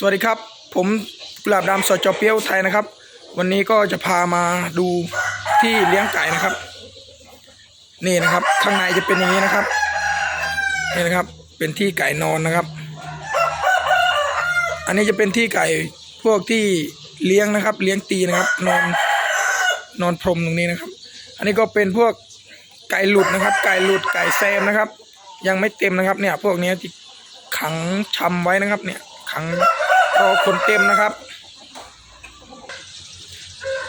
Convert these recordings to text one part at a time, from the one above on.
สวัสดีครับ ผมกุหลาบดำสดจอเปียวไทยนะครับ วันนี้ก็จะพามาดูที่เลี้ยงไก่นะครับ นี่นะครับ ข้างในจะเป็นอย่างนี้นะครับนี่นะครับ เป็นที่ไก่นอนนะครับ อันนี้จะเป็นที่ไก่พวกที่เลี้ยงนะครับ เลี้ยงตีนะครับ นอนนอนพรมตรงนี้นะครับ อันนี้ก็เป็นพวกไก่หลุดนะครับ ไก่หลุดไก่แซมนะครับ ยังไม่เต็มนะครับ เนี่ย พวกนี้ที่ขังชำไว้นะครับ เนี่ยขัง รอคนเต็มนะครับ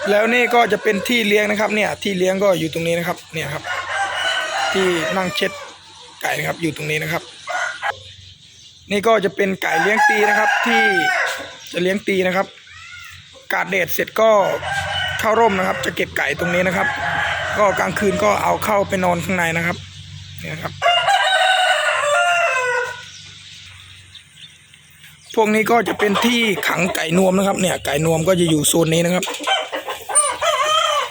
แล้วนี่ก็จะเป็นที่เลี้ยงนะครับเนี่ยที่เลี้ยงก็อยู่ตรงนี้นะครับเนี่ยครับ ที่นั่งเช็ดไก่นะครับอยู่ตรงนี้นะครับ นี่ก็จะเป็นไก่เลี้ยงตีนะครับ ที่จะเลี้ยงตีนะครับ กาดเดดเสร็จก็เข้าร่มนะครับ จะเก็บไก่ตรงนี้นะครับ ก็กลางคืนก็เอาเข้าไปนอนข้างในนะครับนี่นะครับ พวกนี้ก็จะเป็นที่ขังไก่นวมนะครับ เนี่ยไก่นวมก็จะอยู่โซนนี้นะครับ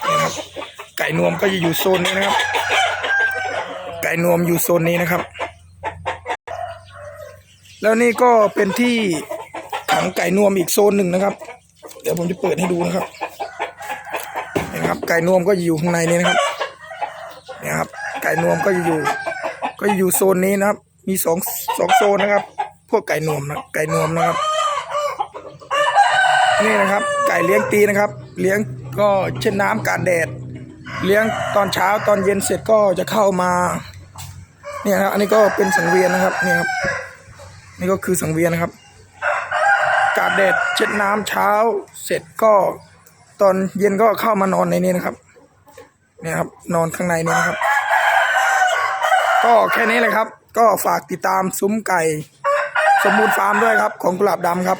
นะครับ ไก่นวมก็จะอยู่โซนนี้นะครับ ไก่นวมอยู่โซนนี้นะครับ แล้วนี่ก็เป็นที่ขังไก่นวมอีกโซนหนึ่งนะครับ เดี๋ยวผมจะเปิดให้ดูนะครับนี่นะครับ ไก่นวมก็อยู่ข้างในนี้นะครับ เนี่ยครับ ไก่นวมก็จะอยู่ ก็จะอยู่โซนนี้นะครับ มีสองสองโซนนะครับ พวกไก่นวมนะไก่นวมนะครับ นี่นะครับ ไก่เลี้ยงตีนะครับ เลี้ยงก็เช่นน้ำการแดด เลี้ยงตอนเช้าตอนเย็นเสร็จก็จะเข้ามาเนี่ยนะครับอันนี้ก็เป็นสังเวียนนะครับเนี่ยครับนี่ก็คือสังเวียนนะครับ กาดแดดเช็ดน้ำเช้าเสร็จก็ตอนเย็นก็เข้ามานอนในนี้นะครับ เนี่ยครับนอนข้างในนี้นะครับ ก็แค่นี้เลยครับ ก็ฝากติดตามซุ้มไก่ สมบูรณ์ฟาร์มด้วยครับ ของกุหลาบดำครับ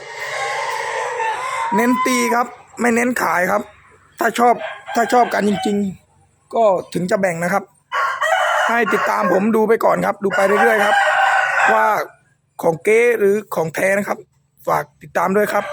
เน้นตีครับ ไม่เน้นขายครับ ถ้าชอบถ้าชอบกันจริง ๆ ก็ถึงจะแบ่งนะครับ ให้ติดตามผมดูไปก่อนครับ ดูไปเรื่อยๆครับ ว่าของเก๊หรือของแท้นะครับ ฝากติดตามด้วยครับ